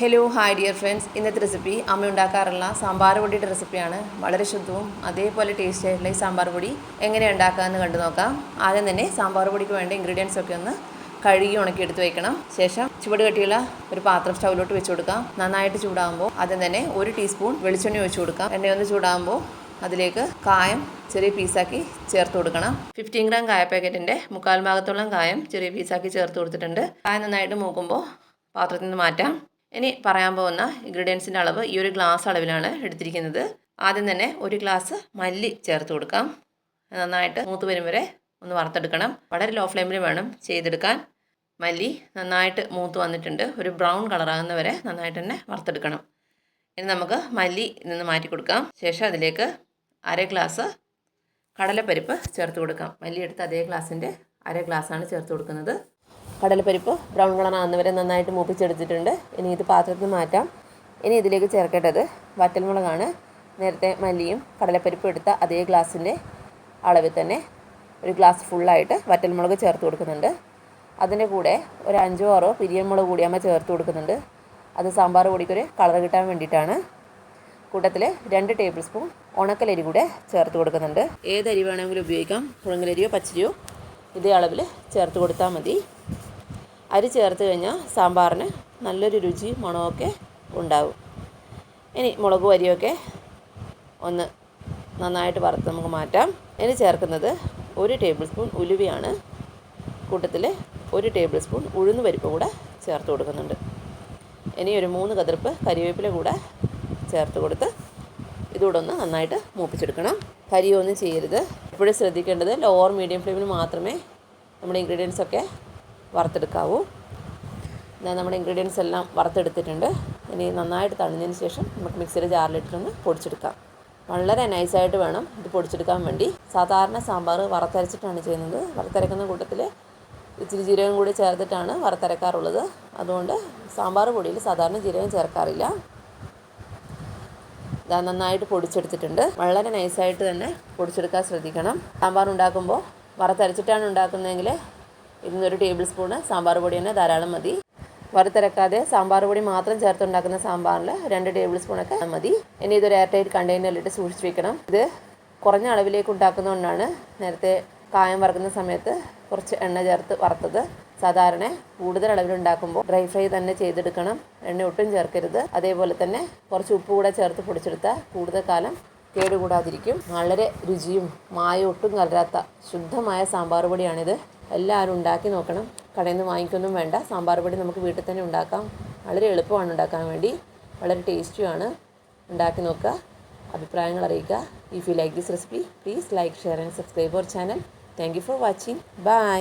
Hello hi dear friends ഇന്നത്തെ recipe അമ്മ ഉണ്ടാക്കാറുള്ള സാമ്പാർ പൊടിയുടെ റെസിപ്പിയാണ് വളരെ ശുദ്ധവും അതേപോലെ ടേസ്റ്റി ആയിട്ടുള്ള ഈ സാമ്പാർ പൊടി എങ്ങനെ ഉണ്ടാക്കാമെന്ന് കണ്ടു നോക്കാം. ആദ്യം തന്നെ സാമ്പാർ പൊടിക്ക് വേണ്ട ഇൻഗ്രീഡിയൻസ് ഒക്കെ ഒന്ന് കഴുകി ഉണക്കി എടുത്ത് വെക്കണം. ശേഷം ചുവട് കെട്ടിയുള്ള ഒരു പാത്രം സ്റ്റൗവിലോട്ട് വെച്ച് കൊടുക്കാം. നന്നായിട്ട് ചൂടാകുമ്പോൾ ആദ്യം തന്നെ ഒരു ടീസ്പൂൺ വെളിച്ചെണ്ണ ഒഴിച്ചു കൊടുക്കാം. എണ്ണയൊന്ന് ചൂടാകുമ്പോൾ അതിലേക്ക് കായം ചെറിയ പീസാക്കി ചേർത്ത് കൊടുക്കണം. ഫിഫ്റ്റീൻ ഗ്രാം കായ പാക്കറ്റിന്റെ മുക്കാൽ ഭാഗത്തോളം കായം ചെറിയ പീസാക്കി ചേർത്ത് കൊടുത്തിട്ടുണ്ട്. കായം നന്നായിട്ട് മൂക്കുമ്പോൾ പാത്രത്തിൽ നിന്ന് മാറ്റാം. ഇനി പറയാൻ പോകുന്ന ഇൻഗ്രീഡിയൻസിന്റെ അളവ് ഈ ഒരു ഗ്ലാസ് അളവിലാണ് എടുത്തിരിക്കുന്നത്. ആദ്യം തന്നെ ഒരു ഗ്ലാസ് മല്ലി ചേർത്ത് കൊടുക്കാം. നന്നായിട്ട് മൂത്ത് വരും വരെ ഒന്ന് വറുത്തെടുക്കണം. വളരെ ലോ ഫ്ലെയിമിൽ വേണം ചെയ്തെടുക്കാൻ. മല്ലി നന്നായിട്ട് മൂത്ത് വന്നിട്ടുണ്ട്. ഒരു ബ്രൗൺ കളറാകുന്ന വരെ നന്നായിട്ട് തന്നെ വറുത്തെടുക്കണം. ഇനി നമുക്ക് മല്ലി നിന്ന് മാറ്റി കൊടുക്കാം. ശേഷം അതിലേക്ക് അര ഗ്ലാസ് കടലപ്പരിപ്പ് ചേർത്ത് കൊടുക്കാം. മല്ലി എടുത്ത് അതേ ഗ്ലാസിന്റെ അര ഗ്ലാസ്സാണ് ചേർത്ത് കൊടുക്കുന്നത്. കടലപ്പരിപ്പ് ബ്രൗൺ കളർ ആകുന്നവരെ നന്നായിട്ട് മൂപ്പിച്ചെടുത്തിട്ടുണ്ട്. ഇനി ഇത് പാത്രത്തിൽ മാറ്റാം. ഇനി ഇതിലേക്ക് ചേർക്കേണ്ടത് വറ്റൽമുളകാണ്. നേരത്തെ മല്ലിയും കടലപ്പരിപ്പും എടുത്ത അതേ ഗ്ലാസിന്റെ അളവിൽ തന്നെ ഒരു ഗ്ലാസ് ഫുള്ളായിട്ട് വറ്റൽമുളക് ചേർത്ത് കൊടുക്കുന്നുണ്ട്. അതിന്റെ കൂടെ ഒരു അഞ്ചോ ആറോ പിരിയൻമുളക് കൂടി അമ്മ ചേർത്ത് കൊടുക്കുന്നുണ്ട്. അത് സാമ്പാർ പൊടിക്കൊരു കളർ കിട്ടാൻ വേണ്ടിയിട്ടാണ്. കൂട്ടത്തിൽ രണ്ട് ടേബിൾ സ്പൂൺ ഉണക്കലരി കൂടെ ചേർത്ത് കൊടുക്കുന്നുണ്ട്. ഏത് വേണമെങ്കിലും ഉപയോഗിക്കാം. പുളങ്ങലരിയോ പച്ചരിയോ ഇതേ അളവിൽ ചേർത്ത് കൊടുത്താൽ മതി. അരി ചേർത്ത് കഴിഞ്ഞാൽ സാമ്പാറിന് നല്ലൊരു രുചി മണമൊക്കെ ഉണ്ടാവും. ഇനി മുളക് വരിയൊക്കെ ഒന്ന് നന്നായിട്ട് വറുത്ത് നമുക്ക് മാറ്റാം. ഇനി ചേർക്കുന്നത് ഒരു ടേബിൾ സ്പൂൺ ഉലുവയാണ്. കൂട്ടത്തിൽ ഒരു ടേബിൾ സ്പൂൺ ഉഴുന്ന് പരിപ്പ് കൂടെ ചേർത്ത് കൊടുക്കുന്നുണ്ട്. ഇനി ഒരു മൂന്ന് കതിർപ്പ് കരിവേപ്പില കൂടെ ചേർത്ത് കൊടുത്ത് ഇതുകൂടെ ഒന്ന് നന്നായിട്ട് മൂപ്പിച്ചെടുക്കണം. കരിയൊന്നും ചെയ്യരുത്. എപ്പോഴും ശ്രദ്ധിക്കേണ്ടത് ലോവർ മീഡിയം ഫ്ലെയിമിൽ മാത്രമേ നമ്മുടെ ഇൻഗ്രീഡിയൻസ് ഒക്കെ വറുത്തെടുക്കാവൂ. ഞാൻ നമ്മുടെ ഇൻഗ്രീഡിയൻസ് എല്ലാം വറുത്തെടുത്തിട്ടുണ്ട്. ഇനി നന്നായിട്ട് തണിഞ്ഞതിന് ശേഷം നമുക്ക് മിക്സിയുടെ ജാറിലിട്ടൊന്ന് പൊടിച്ചെടുക്കാം. വളരെ നൈസായിട്ട് വേണം ഇത് പൊടിച്ചെടുക്കാൻ വേണ്ടി. സാധാരണ സാമ്പാർ വറുത്തരച്ചിട്ടാണ് ചെയ്യുന്നത്. വറുത്തരക്കുന്ന കൂട്ടത്തിൽ ഇച്ചിരി ജീരകം കൂടി ചേർത്തിട്ടാണ് വറുത്തരക്കാറുള്ളത്. അതുകൊണ്ട് സാമ്പാർ പൊടിയിൽ സാധാരണ ജീരകം ചേർക്കാറില്ല. ഇതാ നന്നായിട്ട് പൊടിച്ചെടുത്തിട്ടുണ്ട്. വളരെ നൈസായിട്ട് തന്നെ പൊടിച്ചെടുക്കാൻ ശ്രദ്ധിക്കണം. സാമ്പാർ ഉണ്ടാക്കുമ്പോൾ വറുത്തരച്ചിട്ടാണ് ഉണ്ടാക്കുന്നതെങ്കിൽ ഇതിന്നൊരു ടേബിൾ സ്പൂണ് സാമ്പാർ പൊടി തന്നെ ധാരാളം മതി. വറുത്തരക്കാതെ സാമ്പാർ പൊടി മാത്രം ചേർത്തുണ്ടാക്കുന്ന സാമ്പാറിൽ രണ്ട് ടേബിൾ സ്പൂണൊക്കെ മതി. ഇനി ഇതൊരു എയർ ടൈറ്റ് കണ്ടെയ്നറിലിട്ട് സൂക്ഷിച്ച് വെക്കണം ഇത് കുറഞ്ഞ അളവിലേക്ക് ഉണ്ടാക്കുന്നതുകൊണ്ടാണ് നേരത്തെ കായം വറുക്കുന്ന സമയത്ത് കുറച്ച് എണ്ണ ചേർത്ത് വറുത്തത്. സാധാരണ കൂടുതൽ അളവിലുണ്ടാക്കുമ്പോൾ ഡ്രൈ ഫ്രൈ തന്നെ ചെയ്തെടുക്കണം. എണ്ണ ഒട്ടും ചേർക്കരുത്. അതേപോലെ തന്നെ കുറച്ച് ഉപ്പ് കൂടെ ചേർത്ത് പൊടിച്ചെടുത്താൽ കൂടുതൽ കാലം കേടുകൂടാതിരിക്കും. വളരെ രുചിയും മായ ഒട്ടും കലരാത്ത ശുദ്ധമായ സാമ്പാർ പൊടിയാണിത്. എല്ലാവരും ഉണ്ടാക്കി നോക്കണം. കടയിൽ നിന്ന് വാങ്ങിക്കൊന്നും വേണ്ട. സാമ്പാർ പൊടി നമുക്ക് വീട്ടിൽ തന്നെ ഉണ്ടാക്കാം. വളരെ എളുപ്പമാണ് ഉണ്ടാക്കാൻ വേണ്ടി. വളരെ ടേസ്റ്റിയാണ് ഉണ്ടാക്കി നോക്കുക. അഭിപ്രായങ്ങൾ അറിയിക്കുക. If you like this recipe please like share and subscribe our channel thank you for watching bye